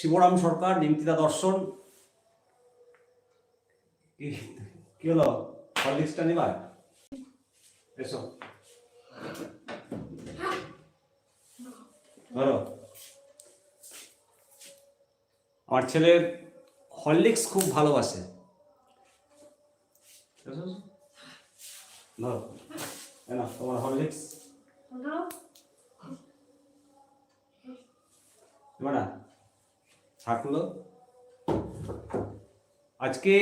শিবরাম সরকার নিমতিদা দর্শন। কি- হলো? হরলিক্সটা নিবার এসো। ধরো। আমার ছেলে হরলিক্স খুব ভালোবাসে। ধরো। নাও, তোমার হরলিক্স। না। থাকল আজকে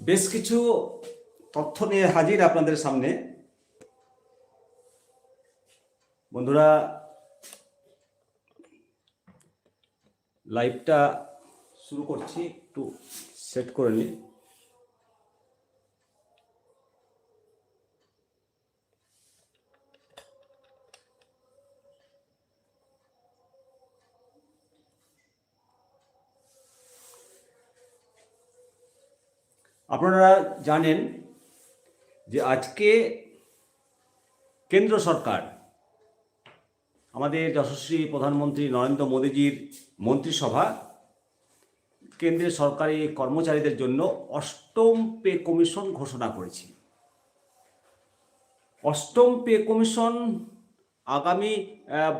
বেশ কিছু তথ্য নিয়ে হাজির আপনাদের সামনে। বন্ধুরা লাইভটা শুরু করছি, একটু সেট করে নিই। আপনারা জানেন যে আজকে কেন্দ্র সরকার, আমাদের যশস্বী প্রধানমন্ত্রী নরেন্দ্র মোদীজির মন্ত্রিসভা কেন্দ্রের সরকারি কর্মচারীদের জন্য অষ্টম পে কমিশন ঘোষণা করেছে। অষ্টম পে কমিশন আগামী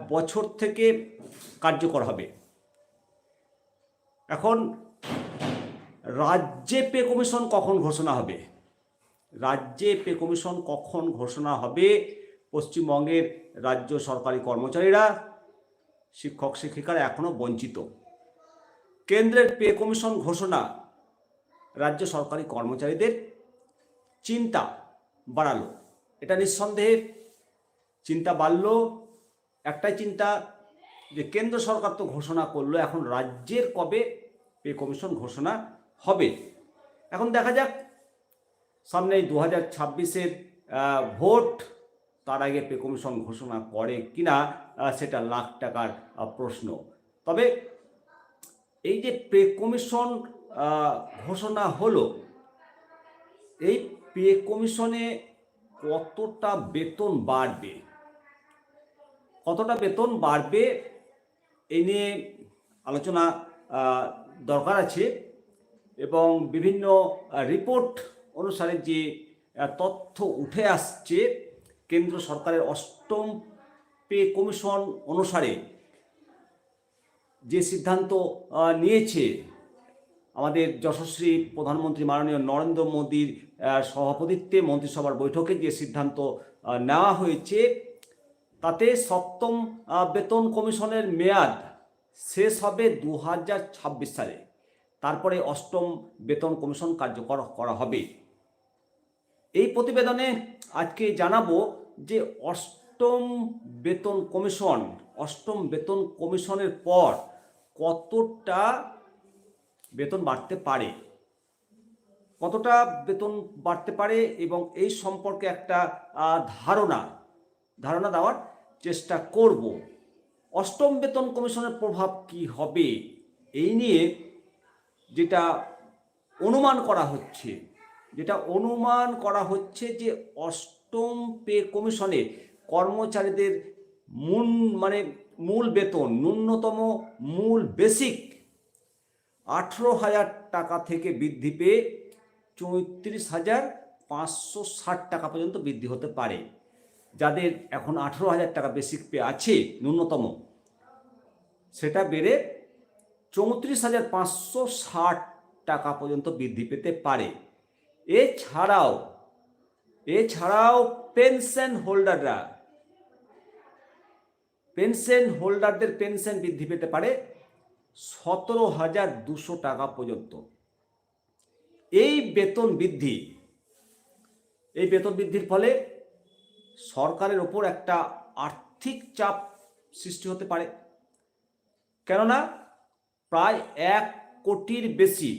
বছর থেকে কার্যকর হবে। এখন রাজ্যে পে কমিশন কখন ঘোষণা হবে? রাজ্যে পে কমিশন কখন ঘোষণা হবে? পশ্চিমবঙ্গের রাজ্য সরকারি কর্মচারীরা, শিক্ষক শিক্ষিকারা এখনও বঞ্চিত। কেন্দ্রের পে কমিশন ঘোষণা রাজ্য সরকারি কর্মচারীদের চিন্তা বাড়ালো। এটা নিঃসন্দেহে চিন্তা বাড়ল, একটাই চিন্তা যে কেন্দ্র সরকার তো ঘোষণা করল, এখন রাজ্যের কবে পে কমিশন ঘোষণা হবে। এখন দেখা যাক সামনে দু হাজার ছাব্বিশের ভোট, তার আগে পে কমিশন ঘোষণা করে কিনা সেটা লাখ টাকার প্রশ্ন। তবে এই যে পে কমিশন ঘোষণা হলো, এই পে কমিশনে কতটা বেতন বাড়বে? কতটা বেতন বাড়বে এই নিয়ে আলোচনা দরকার আছে। এবং বিভিন্ন রিপোর্ট অনুসারে যে তথ্য উঠে আসছে, কেন্দ্র সরকারের অষ্টম পে কমিশন অনুসারে যে সিদ্ধান্ত নিয়েছে, আমাদের যশস্বী প্রধানমন্ত্রী মাননীয় নরেন্দ্র মোদীর সভাপতিত্বে মন্ত্রিসভার বৈঠকে যে সিদ্ধান্ত নেওয়া হয়েছে, তাতে সপ্তম বেতন কমিশনের মেয়াদ শেষ হবে দু হাজার ছাব্বিশ সালে। তারপরে অষ্টম বেতন কমিশন কার্যকর করা হবে। এই প্রতিবেদনে আজকে জানাব যে অষ্টম বেতন কমিশন, অষ্টম বেতন কমিশনের পর কতটা বেতন বাড়তে পারে? কতটা বেতন বাড়তে পারে এবং এই সম্পর্কে একটা ধারণা ধারণা দেওয়ার চেষ্টা করব। অষ্টম বেতন কমিশনের প্রভাব কি হবে? এই নিয়ে যেটা অনুমান করা হচ্ছে, যেটা অনুমান করা হচ্ছে যে অষ্টম পে কমিশনে কর্মচারীদের মূল মানে মূল বেতন, ন্যূনতম মূল বেসিক আঠেরো হাজার টাকা থেকে বৃদ্ধি পেয়ে চৌত্রিশ হাজার পাঁচশো ষাট টাকা পর্যন্ত বৃদ্ধি হতে পারে। যাদের এখন আঠেরো হাজার টাকা বেসিক পে আছে, ন্যূনতম, সেটা বেড়ে চৌত্রিশ হাজার পাঁচশো ষাট টাকা পর্যন্ত বৃদ্ধি পেতে পারে। এছাড়াও এছাড়াও পেনশন হোল্ডাররা, পেনশন হোল্ডারদের পেনশন বৃদ্ধি পেতে পারে সতেরো হাজার দুশো টাকা পর্যন্ত। এই বেতন বৃদ্ধি, এই বেতন বৃদ্ধির ফলে সরকারের ওপর একটা আর্থিক চাপ সৃষ্টি হতে পারে। কেননা প্রায় এক কোটির বেশি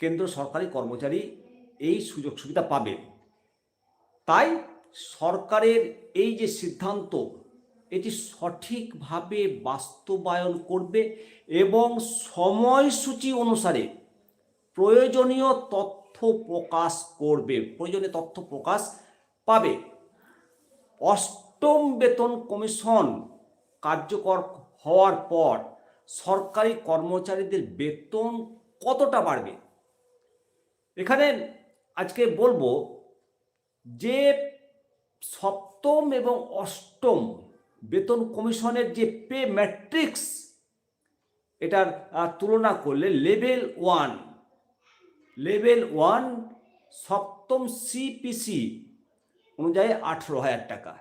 কেন্দ্র সরকারি কর্মচারী এই সুযোগ সুবিধা পাবে। তাই সরকারের এই যে সিদ্ধান্ত, এটি সঠিকভাবে বাস্তবায়ন করবে এবং সময়সূচি অনুসারে প্রয়োজনীয় তথ্য প্রকাশ করবে, প্রয়োজনীয় তথ্য প্রকাশ পাবে। অষ্টম বেতন কমিশন কার্যকর হওয়ার পর সরকারি কর্মচারীদের বেতন কতটা বাড়বে? এখানে আজকে বলব যে সপ্তম এবং অষ্টম বেতন কমিশনের যে পে ম্যাট্রিক্স, এটার তুলনা করলে লেভেল ওয়ান লেভেল ওয়ান সপ্তম সিপিসি অনুযায়ী আঠেরো হাজার টাকা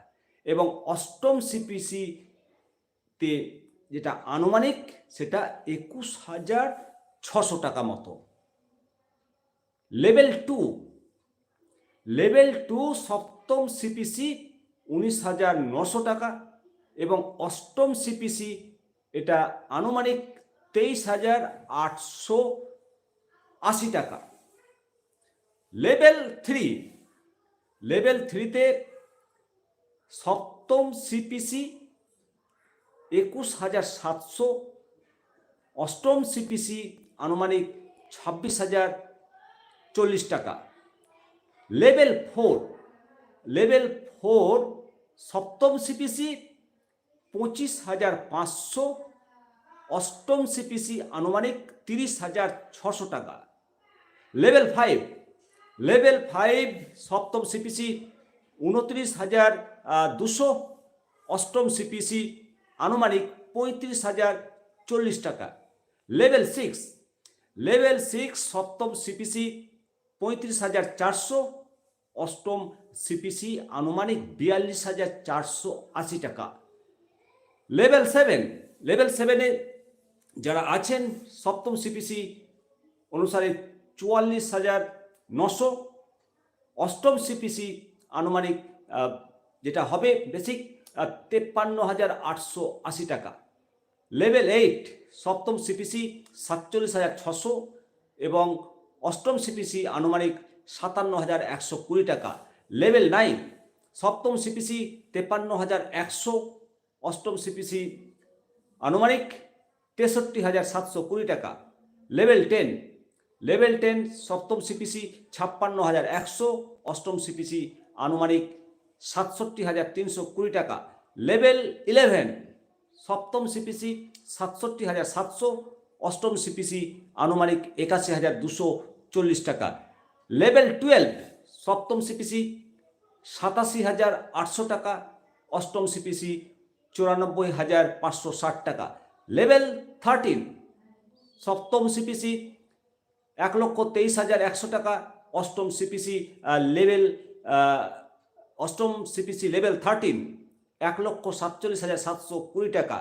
এবং অষ্টম সিপিসি তে যেটা আনুমানিক সেটা একুশ হাজার ছশো টাকা মতো। লেভেল টু লেভেল টু সপ্তম সিপিসি উনিশ হাজার নশো টাকা এবং অষ্টম সিপিসি এটা আনুমানিক তেইশ হাজার আটশো আশি টাকা। লেভেল থ্রি, লেভেল থ্রিতে সপ্তম সিপিসি একুশ হাজার সাতশো অষ্টম সিপিসি আনুমানিক ছাব্বিশ হাজার চল্লিশ টাকা। লেভেল ফোর লেভেল ফোর সপ্তম সিপিসি পঁচিশ হাজার পাঁচশো, অষ্টম সিপিসি আনুমানিক তিরিশ হাজার ছশো টাকা। লেভেল ফাইভ লেভেল ফাইভ সপ্তম সিপিসি উনত্রিশ হাজার দুশো, অষ্টম সিপিসি আনুমানিক পঁয়ত্রিশ হাজার চল্লিশ টাকা। লেভেল সিক্স লেভেল সিক্স সপ্তম সিপিসি পঁয়ত্রিশ হাজার চারশো, অষ্টম সিপিসি আনুমানিক বিয়াল্লিশ হাজার চারশো আশি টাকা। লেভেল সেভেন, লেভেল সেভেনে যারা আছেন, সপ্তম সিপিসি অনুসারে চুয়াল্লিশ হাজার নশো, অষ্টম সিপিসি আনুমানিক যেটা হবে বেসিক তেপ্পান্ন হাজার আটশো আশি টাকা। লেভেল এইট, সপ্তম সিপিসি সাতচল্লিশ হাজার ছশো এবং অষ্টম সিপিসি আনুমানিক সাতান্ন হাজার একশো কুড়ি টাকা। লেভেল নাইন, সপ্তম সিপিসি তেপান্ন হাজার একশো, অষ্টম সিপিসি আনুমানিক তেষট্টি হাজার সাতশো কুড়ি টাকা। লেভেল টেন লেভেল টেন, সপ্তম সিপিসি ছাপ্পান্ন হাজার একশো, অষ্টম সিপিসি আনুমানিক সাতষট্টি হাজার তিনশো কুড়ি টাকা। লেভেল ইলেভেন, সপ্তম সিপিসি সাতষট্টি হাজার সাতশো, অষ্টম সিপিসি আনুমানিক একাশি হাজার দুশো চল্লিশ টাকা। লেভেল টুয়েলভ, সপ্তম সিপিসি সাতাশি হাজার আটশো টাকা, অষ্টম সিপিসি চুরানব্বই হাজার পাঁচশো ষাট টাকা। লেভেল থার্টিন, সপ্তম সিপিসি এক লক্ষ তেইশ হাজার একশো টাকা, অষ্টম সিপিসি লেভেল অষ্টম সিপিসি লেভেল থার্টিন এক লক্ষ সাতচল্লিশ হাজার সাতশো কুড়ি টাকা।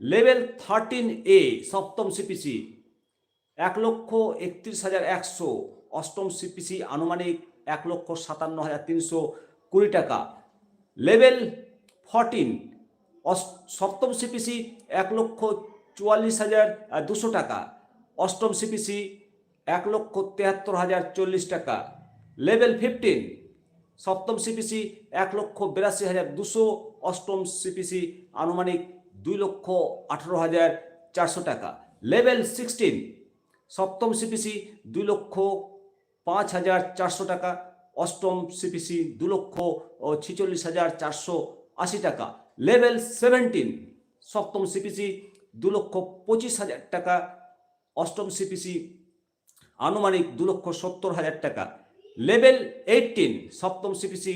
লেভেল থার্টিন এ সপ্তম সিপিসি এক লক্ষ একত্রিশ হাজার একশো। অষ্টম সিপিসি আনুমানিক এক লক্ষ সাতান্ন হাজার তিনশো কুড়ি টাকা। লেভেল ফরটিন সপ্তম সিপিসি এক লক্ষ চুয়াল্লিশ হাজার দুশো টাকা। অষ্টম সিপিসি এক লক্ষ তেহাত্তর হাজার চল্লিশ টাকা। লেভেল ফিফটিন সপ্তম সিপিসি এক লক্ষ বিরাশি হাজার দুশো, অষ্টম সিপিসি আনুমানিক দুই লক্ষ আঠারো হাজার চারশো টাকা। লেভেল সিক্সটিন সপ্তম সিপিসি দুই লক্ষ পাঁচ হাজার চারশো টাকা, অষ্টম সিপিসি দু লক্ষ ছিচল্লিশ হাজার চারশো আশি টাকা। লেভেল সেভেন্টিন সপ্তম সিপিসি দু লক্ষ পঁচিশ হাজার টাকা, অষ্টম সিপিসি আনুমানিক দু লক্ষ সত্তর হাজার টাকা। লেভেল এইটিন সপ্তম সিপিসি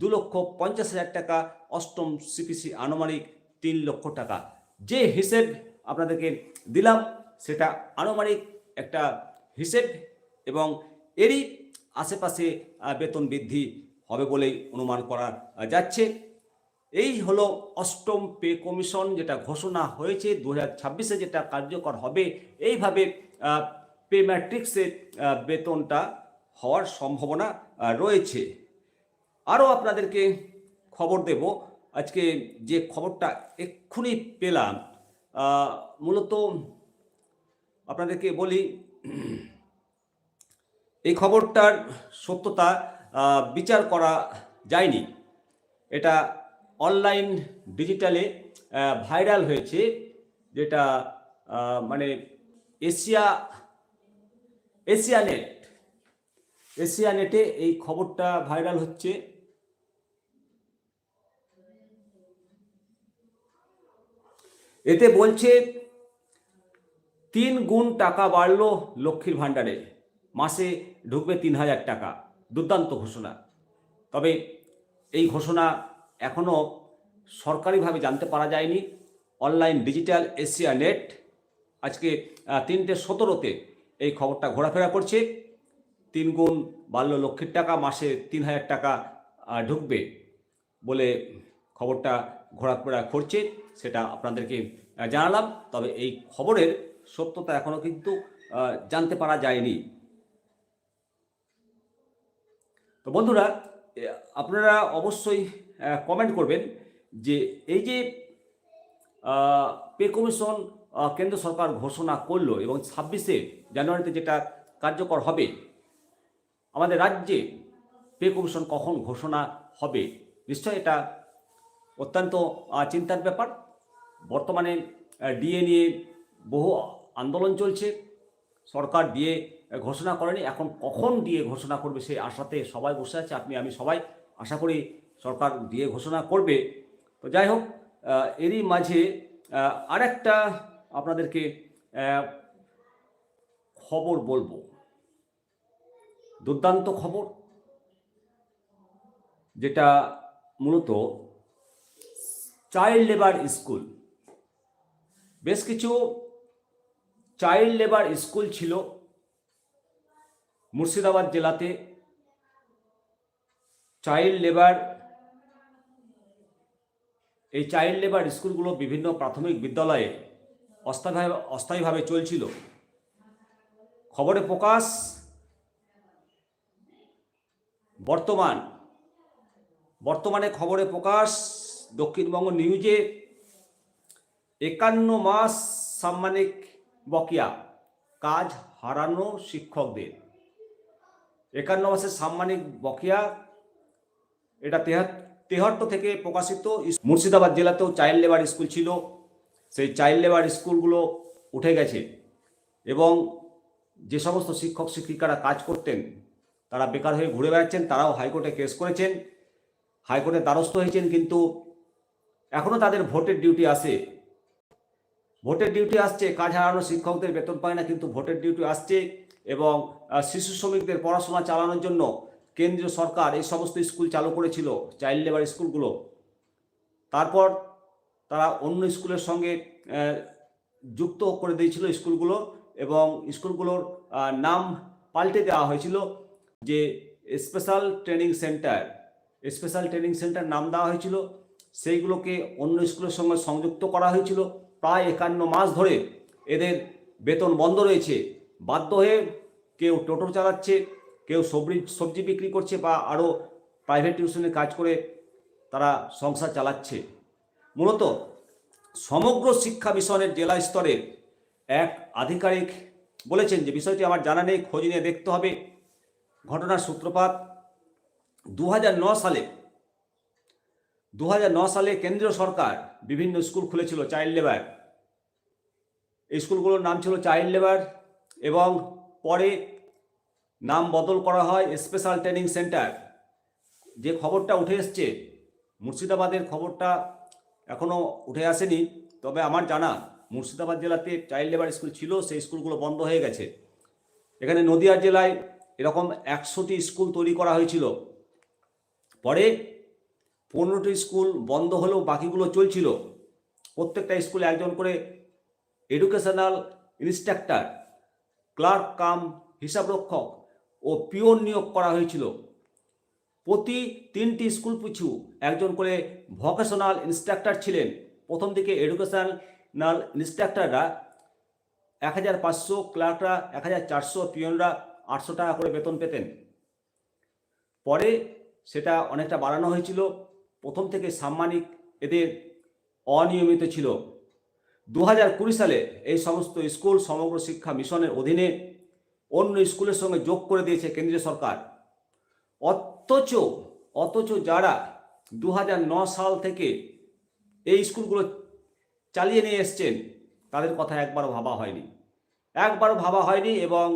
দু লক্ষ পঞ্চাশ হাজার টাকা অষ্টম সিপিসি আনুমানিক তিন লক্ষ টাকা। যে হিসেব আপনাদেরকে দিলাম সেটা আনুমানিক একটা হিসেব এবং এরই আশেপাশে বেতন বৃদ্ধি হবে বলেই অনুমান করা যাচ্ছে। এই হলো অষ্টম পে কমিশন যেটা ঘোষণা হয়েছে দু ছাব্বিশে যেটা কার্যকর হবে। এইভাবে পে ম্যাট্রিক্সে আহ, বেতনটা হওয়ার সম্ভাবনা রয়েছে। আরও আপনাদেরকে খবর দেব। আজকে যে খবরটা এক্ষুনি পেলাম মূলত আপনাদেরকে বলি, এই খবরটার সত্যতা বিচার করা যায়নি। এটা অনলাইন ডিজিটালে ভাইরাল হয়েছে, যেটা মানে এশিয়া এশিয়া নেট এশিয়া নেটে এই খবরটা ভাইরাল হচ্ছে। এতে বলছে, তিন গুণ টাকা বাড়লো লক্ষ্মীর ভাণ্ডারে। মাসে ঢুকবে তিন হাজার টাকা। দুর্দান্ত ঘোষণা। তবে এই ঘোষণা এখনও সরকারিভাবে জানতে পারা যায়নি। অনলাইন ডিজিটাল এশিয়া নেট আজকে তিনটে সতেরোতে এই খবরটা ঘোরাফেরা করছে। তিন গুণ বাড়ল, লক্ষের টাকা মাসে তিন হাজার টাকা ঢুকবে বলে খবরটা ঘোরাফেরা করছে সেটা আপনাদেরকে জানালাম। তবে এই খবরের সত্যতা এখনও কিন্তু জানতে পারা যায়নি। তো বন্ধুরা আপনারা অবশ্যই কমেন্ট করবেন যে এই যে পে কমিশন কেন্দ্র সরকার ঘোষণা করল এবং ছাব্বিশে জানুয়ারিতে যেটা কার্যকর হবে আমাদের রাজ্যে পে কমিশন কখন ঘোষণা হবে? নিশ্চয় এটা অত্যন্ত চিন্তার ব্যাপার। বর্তমানে ডিএ নিয়ে বহু আন্দোলন চলছে। সরকার দিয়ে ঘোষণা করেনি। এখন কখন দিয়ে ঘোষণা করবে সেই আশাতে সবাই বসে আছে। আপনি, আমি সবাই আশা করি সরকার দিয়ে ঘোষণা করবে। তো যাই হোক এরই মাঝে আরেকটা আপনাদেরকে খবর বলব। দুর্দান্ত খবর, যেটা মূলত চাইল্ড লেবার স্কুল। বেশ কিছু চাইল্ড লেবার স্কুল ছিল মুর্শিদাবাদ জেলাতে। চাইল্ড লেবার, এই চাইল্ড লেবার স্কুলগুলো বিভিন্ন প্রাথমিক বিদ্যালয়ে অস্থায়ীভাবে অস্থায়ীভাবে চলছিল। খবরে প্রকাশ বর্তমান, বর্তমানে খবরে প্রকাশ, দক্ষিণবঙ্গ নিউজে একান্ন মাস সাম্মানিক বকেয়া, কাজ হারানো শিক্ষকদের। একান্ন মাসের সাম্মানিক বকেয়া, এটা তেহট্ট থেকে প্রকাশিত মুর্শিদাবাদ জেলাতেও চাইল্ড লেবার স্কুল ছিল। সেই চাইল্ড লেবার স্কুলগুলো উঠে গেছে এবং যে সমস্ত শিক্ষক শিক্ষিকারা কাজ করতেন তারা বেকার হয়ে ঘুরে বেড়াচ্ছেন, তারাও হাইকোর্টে কেস করেছেন হাইকোর্টের দ্বারস্থ হয়েছেন, কিন্তু এখনও তাদের ভোটের ডিউটি আসে ভোটের ডিউটি আসছে, কাজ হারানো শিক্ষকদের বেতন পায় না, কিন্তু ভোটের ডিউটি আসছে এবং শিশু শ্রমিকদের পড়াশোনা চালানোর জন্য কেন্দ্রীয় সরকার এই সমস্ত স্কুল চালু করেছিল চাইল্ড লেবার স্কুলগুলো। তারপর তারা অন্য স্কুলের সঙ্গে যুক্ত করে দিয়েছিল স্কুলগুলো এবং স্কুলগুলোর নাম পাল্টে দেওয়া হয়েছিল। যে special training centre special training centre নাম দেওয়া হয়েছিল। সেইগুলোকে অন্য স্কুলের সঙ্গে সংযুক্ত করা হয়েছিল। প্রায় একান্ন মাস ধরে এদের বেতন বন্ধ রয়েছে। বাধ্য হয়ে কেউ টোটো চালাচ্ছে, কেউ সবজি সবজি বিক্রি করছে বা আরও প্রাইভেট টিউশনে কাজ করে তারা সংসার চালাচ্ছে। মূলত সমগ্র শিক্ষা মিশনের জেলা স্তরের এক আধিকারিক বলেছেন যে, বিষয়টি আমার জানা নেই, খোঁজ নিয়ে দেখতে হবে। ঘটনার সূত্রপাত দু সালে দু সালে কেন্দ্রীয় সরকার বিভিন্ন স্কুল খুলেছিল চাইল্ড লেবার। এই স্কুলগুলোর নাম ছিল চাইল্ড লেবার এবং পরে নাম বদল করা হয় স্পেশাল ট্রেনিং সেন্টার। যে খবরটা উঠে এসছে, মুর্শিদাবাদের খবরটা এখনও উঠে আসেনি, তবে আমার জানা মুর্শিদাবাদ জেলাতে চাইল্ড লেবার স্কুল ছিল, সেই স্কুলগুলো বন্ধ হয়ে গেছে। এখানে নদিয়া জেলায় এরকম একশোটি স্কুল তৈরি করা হয়েছিল। পরে পনেরোটি স্কুল বন্ধ হলেও বাকিগুলো চলছিল। প্রত্যেকটা স্কুলে একজন করে এডুকেশনাল ইনস্ট্রাক্টর ক্লার্ক কাম, হিসাবরক্ষক ও পিওন নিয়োগ করা হয়েছিল। প্রতি তিনটি স্কুল পিছু একজন করে ভোকেশনাল ইনস্ট্রাক্টর ছিলেন। প্রথম দিকে এডুকেশনাল ইনস্ট্রাক্টররা এক হাজার পাঁচশো ক্লার্করা এক হাজার চারশো, পিয়নরা আটশো টাকা করে বেতন পেতেন। পরে সেটা অনেকটা বাড়ানো হয়েছিল। প্রথম থেকে সাম্মানিক এদের অনিয়মিত ছিল। দু হাজার কুড়ি সালে এই সমস্ত স্কুল সমগ্র শিক্ষা মিশনের অধীনে অন্য স্কুলের সঙ্গে যোগ করে দিয়েছে কেন্দ্রীয় সরকার। অথচ অথচ যারা দু সাল থেকে এই স্কুলগুলো চালিয়ে নিয়ে এসছেন, তাদের কথা একবারও ভাবা হয়নি। একবারও ভাবা হয়নি এবং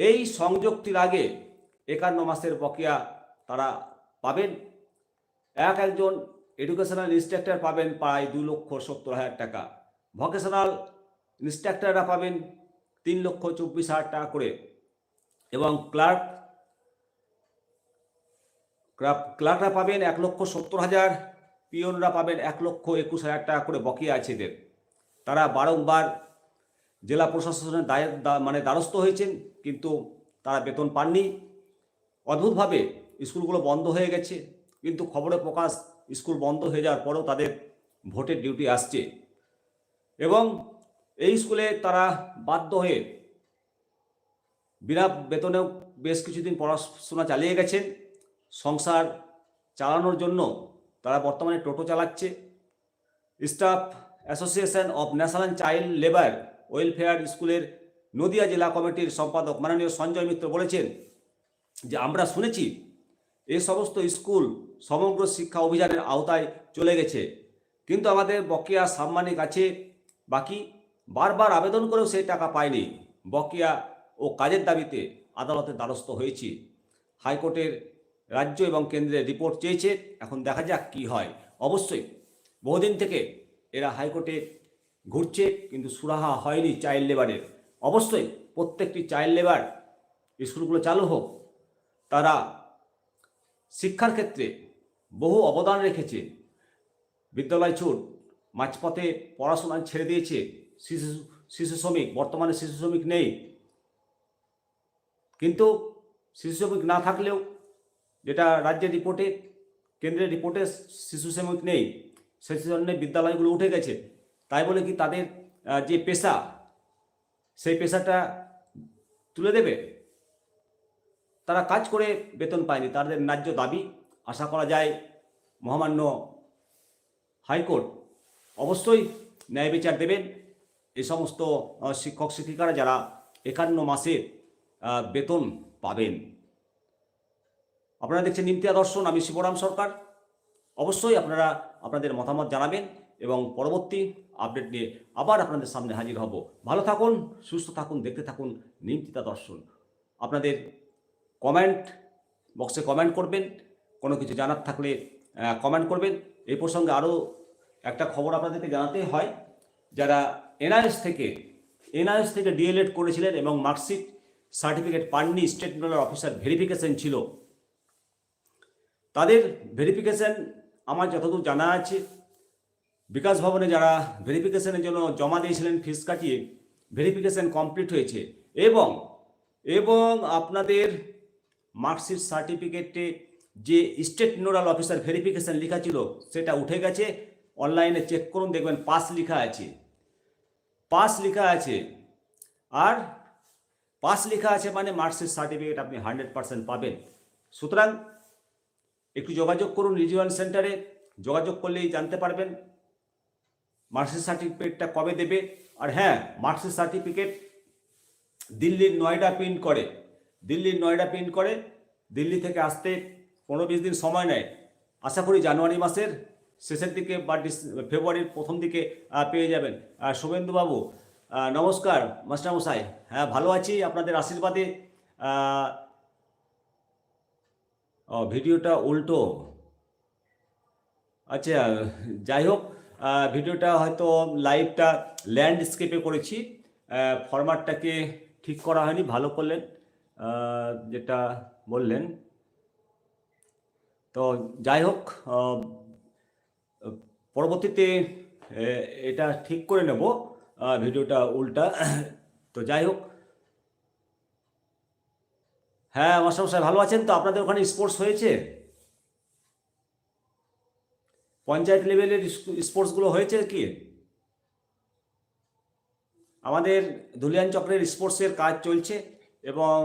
এই সংযুক্তির আগে একান্ন মাসের বকেয়া তারা পাবেন। এক একজন এডুকেশনাল ইনস্ট্রাক্টর পাবেন প্রায় দু লক্ষ সত্তর হাজার টাকা। ভকেশনাল ইন্সট্রাক্টররা পাবেন তিন লক্ষ চব্বিশ হাজার টাকা করে এবং ক্লার্ক ক্লার্করা পাবেন এক লক্ষ সত্তর হাজার পিয়নরা পাবেন এক লক্ষ একুশ হাজার টাকা করে বকেয়া আছে এদের। তারা বারংবার জেলা প্রশাসনের দায়ের দা- মানে দ্বারস্থ হয়েছেন, কিন্তু তারা বেতন পাননি। অদ্ভুতভাবে স্কুলগুলো বন্ধ হয়ে গেছে, কিন্তু খবরে প্রকাশ স্কুল বন্ধ হয়ে যাওয়ার পরেও তাদের ভোটের ডিউটি আসছে। এবং এই স্কুলে তারা বাধ্য হয়ে বিনা বেতনেও বেশ কিছুদিন পড়াশোনা চালিয়ে গেছেন। সংসার চালানোর জন্য তারা বর্তমানে টোটো চালাচ্ছে। Staff association of national child labour welfare স্কুলের নদিয়া জেলা কমিটির সম্পাদক মাননীয় সঞ্জয় মিত্র বলেছেন যে আমরা শুনেছি এই সমস্ত স্কুল সমগ্র শিক্ষা অভিযানের আওতায় চলে গেছে। কিন্তু আমাদের বকেয়া সাম্মানিক আছে, বাকি বারবার আবেদন করেও সেই টাকা পায়নি। বকেয়া ও কাজের দাবিতে আদালতের দ্বারস্থ হয়েছি। হাইকোর্টের রাজ্য এবং কেন্দ্রের রিপোর্ট চেয়েছে, এখন দেখা যাক কি হয়। অবশ্যই বহুদিন থেকে এরা হাইকোর্টে ঘুরছে, কিন্তু সুরাহা হয়নি চাইল্ড লেবারের অবশ্যই প্রত্যেকটি চাইল্ড লেবার স্কুলগুলো চালু হোক। তারা শিক্ষার ক্ষেত্রে বহু অবদান রেখেছে। বিদ্যালয় ছুট, মাঝপথে পড়াশোনা ছেড়ে দিয়েছে। শিশু শিশু শ্রমিক, বর্তমানে শিশু শ্রমিক নেই। কিন্তু শিশু শ্রমিক না থাকলেও যেটা রাজ্যের রিপোর্টে, কেন্দ্রের রিপোর্টে শিশু শ্রমিক নেই। সেই জন্য বিদ্যালয়গুলো উঠে গেছে। তাই বলে কি তাদের যে পেশা, সেই পেশাটা তুলে দেবে? তারা কাজ করে বেতন পায়নি, তাদের ন্যায্য দাবি আশা করা যায় মহামান্য হাইকোর্ট অবশ্যই ন্যায় বিচার দেবেন। এই সমস্ত শিক্ষক শিক্ষিকারা যারা একান্ন মাসের বেতন পাবেন। আপনারা দেখছেন নিমতিয়া দর্শন, আমি শিবরাম সরকার। অবশ্যই আপনারা, আপনাদের মতামত জানাবেন। এবং পরবর্তী আপডেট নিয়ে আবার আপনাদের সামনে হাজির হব। ভালো থাকুন, সুস্থ থাকুন, দেখতে থাকুন, নিমতিতা দর্শন। আপনাদের কমেন্ট বক্সে কমেন্ট করবেন, কোনো কিছু জানার থাকলে কমেন্ট করবেন। এই প্রসঙ্গে আরও একটা খবর আপনাদেরকে জানাতে হয়, যারা এনআইএস থেকে এনআইএস থেকে ডিএলএড করেছিলেন এবং মার্কশিট সার্টিফিকেট পাননি স্টেট নোডাল অফিসার ভেরিফিকেশন ছিল, তাদের ভেরিফিকেশন আমার যতদূর জানা আছে বিকাশ ভবনে যারা ভেরিফিকেশনের জন্য জমা দিয়েছিলেন ফিস কাটিয়ে, ভেরিফিকেশন কমপ্লিট হয়েছে এবং এবং আপনাদের মার্কশিট সার্টিফিকেটে যে স্টেট নোডাল অফিসার ভেরিফিকেশন লেখা ছিল সেটা উঠে গেছে। অনলাইনে চেক করুন, দেখবেন পাস লেখা আছে। পাস লেখা আছে। আর পাস লেখা আছে মানে মার্কশিট সার্টিফিকেট আপনি হান্ড্রেড পার্সেন্ট পাবেন। সুতরাং একটু যোগাযোগ করুন রিজিওনাল সেন্টারে, যোগাযোগ করলেই জানতে পারবেন। মার্কশিট সার্টিফিকেটটা কবে দেবে? আর হ্যাঁ মার্কশিট সার্টিফিকেট দিল্লির নয়ডা প্রিন্ট করে। দিল্লির নয়ডা প্রিন্ট করে, দিল্লি থেকে আসতে পনেরো বিশ দিন সময় নেয়। আশা করি জানুয়ারি মাসের শেষের দিকে বা ফেব্রুয়ারির প্রথম দিকে পেয়ে যাবেন। আর শুভেন্দুবাবু নমস্কার, মাস্টারমশাই। হ্যাঁ ভালো আছি আপনাদের আশীর্বাদে। ভিডিওটা উল্টো। আচ্ছা যাই হোক ভিডিওটা হয়তো লাইভটা ল্যান্ডস্কেপে করেছি। ফরম্যাটটাকে ঠিক করা হয়নি, ভালো করলেন যেটা বললেন। তো যাই হোক পরবর্তীতে এটা ঠিক করে নেব ভিডিওটা উল্টা। তো যাই হোক। হ্যাঁ মাস্টারমশাই, ভালো আছেন তো? আপনাদের ওখানে স্পোর্টস হয়েছে? পঞ্চায়েত লেভেলের স্পোর্টসগুলো হয়েছে কি? আমাদের ধুলিয়ান চক্রের স্পোর্টসের কাজ চলছে এবং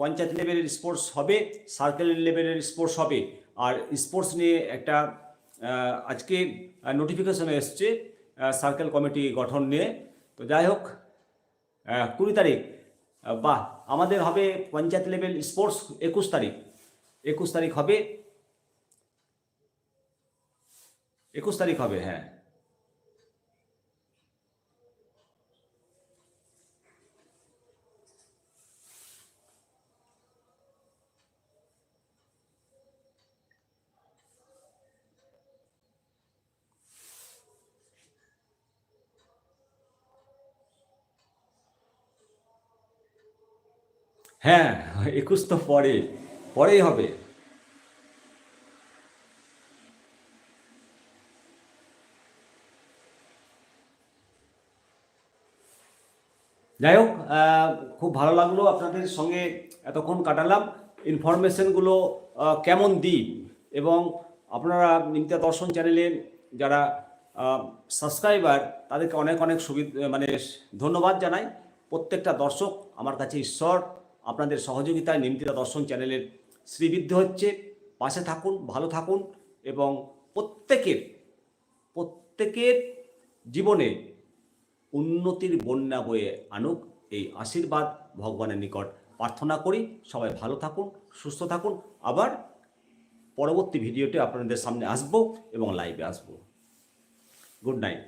পঞ্চায়েত লেভেলের স্পোর্টস হবে, সার্কেল লেভেলের স্পোর্টস হবে। আর স্পোর্টস নিয়ে একটা আজকে নোটিফিকেশন এসছে সার্কেল কমিটি গঠন নিয়ে। তো যাই হোক কুড়ি তারিখ বাহ, আমাদের হবে পঞ্চায়েত লেভেল স্পোর্টস একুশ তারিখ। একুশ তারিখ হবে একুশ তারিখ হবে হ্যাঁ। হ্যাঁ একুশ তো পরে পরেই হবে। ভালো লাগল আপনাদের সঙ্গে এতক্ষণ কাটালাম। ইনফরমেশনগুলো কেমন দিই এবং আপনারা নিমিতা দর্শন চ্যানেলে যারা সাবস্ক্রাইবার তাদেরকে অনেক অনেক সুবিধা মানে ধন্যবাদ জানাই। প্রত্যেকটা দর্শক আমার কাছে ঈশ্বর। আপনাদের সহযোগিতায় নিমতিতা দর্শন চ্যানেলের শ্রীবৃদ্ধি হচ্ছে। পাশে থাকুন, ভালো থাকুন এবং প্রত্যেকের প্রত্যেকের জীবনে উন্নতির বন্যা বয়ে আনুক। এই আশীর্বাদ ভগবানের নিকট প্রার্থনা করি। সবাই ভালো থাকুন, সুস্থ থাকুন। আবার পরবর্তী ভিডিওতে আপনাদের সামনে আসব এবং লাইভে আসব। Good night